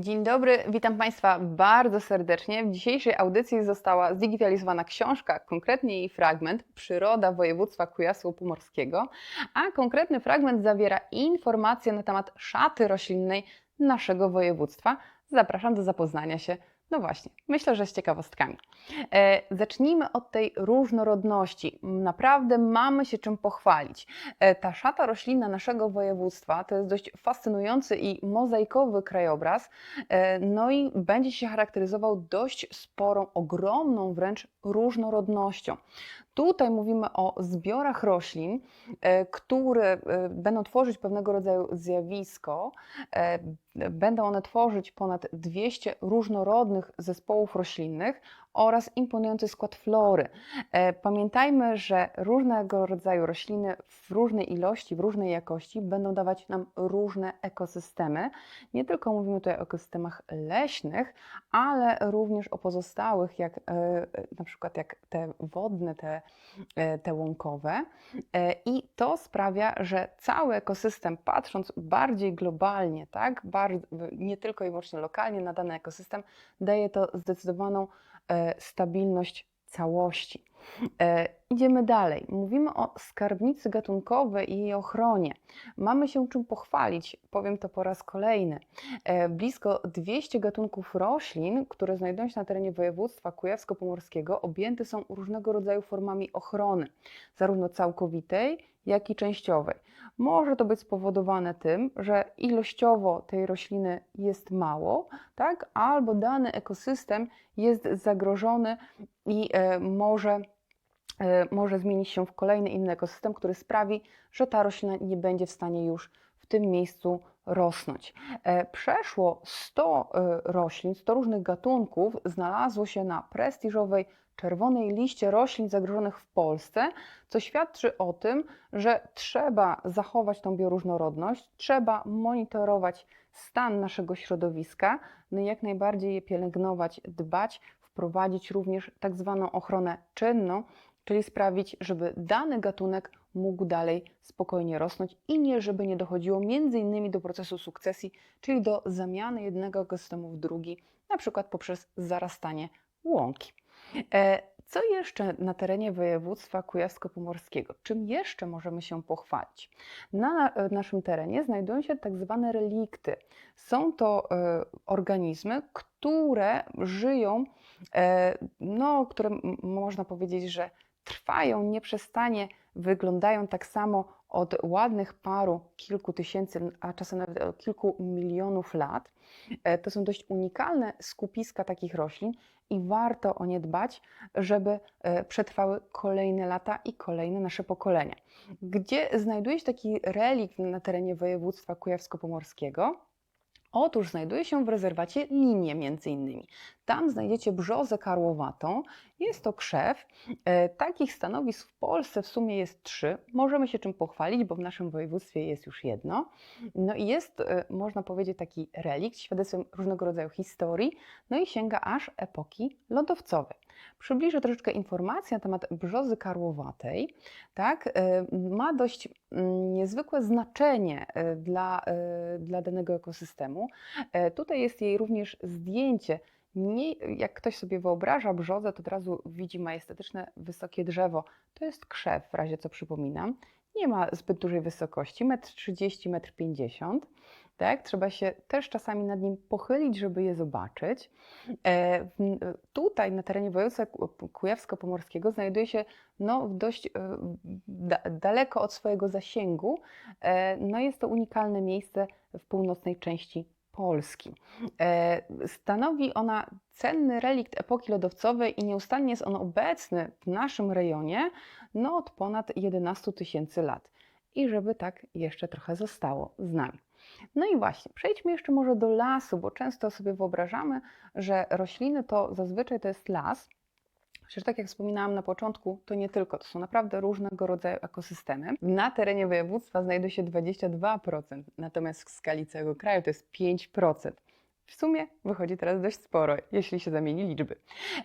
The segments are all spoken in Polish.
Dzień dobry, witam Państwa bardzo serdecznie. W dzisiejszej audycji została zdigitalizowana książka, konkretnie jej fragment Przyroda województwa Kujawsko-Pomorskiego, a konkretny fragment zawiera informacje na temat szaty roślinnej naszego województwa. Zapraszam do zapoznania się. No właśnie, myślę, że z ciekawostkami. E, zacznijmy od tej różnorodności. Naprawdę mamy się czym pochwalić. E, ta szata roślinna naszego województwa to jest dość fascynujący i mozaikowy krajobraz, e, no i będzie się charakteryzował dość sporą, ogromną wręcz różnorodnością. Tutaj mówimy o zbiorach roślin, e, które e, będą tworzyć pewnego rodzaju zjawisko. E, Będą one tworzyć ponad 200 różnorodnych zespołów roślinnych oraz imponujący skład flory. E, Pamiętajmy, że różnego rodzaju rośliny w różnej ilości, w różnej jakości będą dawać nam różne ekosystemy. Nie tylko mówimy tutaj o ekosystemach leśnych, ale również o pozostałych, jak e, na przykład jak te wodne, te, e, te łąkowe. E, I to sprawia, że cały ekosystem, patrząc bardziej globalnie, tak, nie tylko i wyłącznie lokalnie na dany ekosystem, daje to zdecydowaną e, stabilność całości. E, Idziemy dalej. Mówimy o skarbnicy gatunkowej i jej ochronie. Mamy się czym pochwalić, powiem to po raz kolejny. E, Blisko 200 gatunków roślin, które znajdują się na terenie województwa kujawsko-pomorskiego, objęte są różnego rodzaju formami ochrony, zarówno całkowitej, jak i częściowej. Może to być spowodowane tym, że ilościowo tej rośliny jest mało, tak? albo dany ekosystem jest zagrożony i e, może może zmienić się w kolejny inny ekosystem, który sprawi, że ta roślina nie będzie w stanie już w tym miejscu rosnąć. E, Przeszło 100 e, roślin, 100 różnych gatunków znalazło się na prestiżowej czerwonej liście roślin zagrożonych w Polsce, co świadczy o tym, że trzeba zachować tą bioróżnorodność, trzeba monitorować stan naszego środowiska, no i jak najbardziej je pielęgnować, dbać, wprowadzić również tak zwaną ochronę czynną, czyli sprawić, żeby dany gatunek mógł dalej spokojnie rosnąć i nie, żeby nie dochodziło innymi do procesu sukcesji, czyli do zamiany jednego ekosystemu w drugi, na przykład poprzez zarastanie łąki. E, Co jeszcze na terenie województwa kujawsko-pomorskiego? Czym jeszcze możemy się pochwalić? Na na- naszym terenie znajdują się tak zwane relikty. Są to e, organizmy, które żyją, e, no, które można powiedzieć, że trwają nieprzestanie, wyglądają tak samo od ładnych paru kilku tysięcy, a czasem nawet kilku milionów lat. E, To są dość unikalne skupiska takich roślin i warto o nie dbać, żeby e, przetrwały kolejne lata i kolejne nasze pokolenia. Gdzie znajduje się taki relikt na terenie województwa kujawsko-pomorskiego? Otóż znajduje się w rezerwacie Linie między innymi. Tam znajdziecie brzozę karłowatą. Jest to krzew. E, Takich stanowisk w Polsce w sumie jest trzy. Możemy się czym pochwalić, bo w naszym województwie jest już jedno. No i jest, e, można powiedzieć, taki relikt, świadectwem różnego rodzaju historii, no i sięga aż epoki lodowcowej. Przybliżę troszeczkę informacji na temat brzozy karłowatej. Tak, e, ma dość mm, niezwykłe znaczenie e, dla, e, dla danego ekosystemu. Tutaj jest jej również zdjęcie. Nie, jak ktoś sobie wyobraża brzozę, to od razu widzi majestetyczne, wysokie drzewo. To jest krzew, w razie co przypominam. Nie ma zbyt dużej wysokości, 1,30 m, 1,50 m. Tak? Trzeba się też czasami nad nim pochylić, żeby je zobaczyć. E, Tutaj na terenie województwa Ku- kujawsko-pomorskiego znajduje się no, dość e, da, daleko od swojego zasięgu. E, No, jest to unikalne miejsce w północnej części Polski. Stanowi ona cenny relikt epoki lodowcowej i nieustannie jest on obecny w naszym rejonie no, od ponad 11 tysięcy lat. I żeby tak jeszcze trochę zostało z nami. No i właśnie, przejdźmy jeszcze może do lasu, bo często sobie wyobrażamy, że rośliny to zazwyczaj to jest las. Chociaż tak jak wspominałam na początku, to nie tylko, to są naprawdę różnego rodzaju ekosystemy. Na terenie województwa znajduje się 22%, natomiast w skali całego kraju to jest 5%. W sumie wychodzi teraz dość sporo, jeśli się zamieni liczby.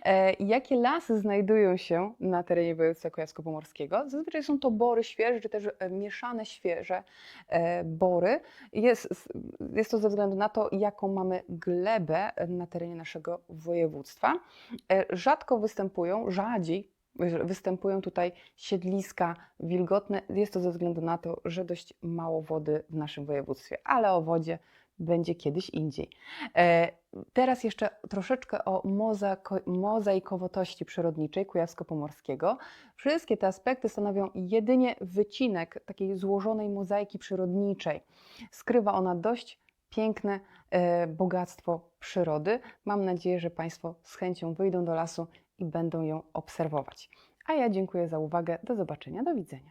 E, jakie lasy znajdują się na terenie województwa kujawsko-pomorskiego? Zazwyczaj są to bory świeże, czy też e, mieszane świeże e, bory. Jest, jest to ze względu na to, jaką mamy glebę na terenie naszego województwa. E, rzadko występują, rzadziej występują tutaj siedliska wilgotne. Jest to ze względu na to, że dość mało wody w naszym województwie, ale o wodzie będzie kiedyś indziej. E, Teraz jeszcze troszeczkę o mozaiko- mozaikowości przyrodniczej Kujawsko-Pomorskiego. Wszystkie te aspekty stanowią jedynie wycinek takiej złożonej mozaiki przyrodniczej. Skrywa ona dość piękne e, bogactwo przyrody. Mam nadzieję, że Państwo z chęcią wyjdą do lasu i będą ją obserwować. A ja dziękuję za uwagę. Do zobaczenia, do widzenia.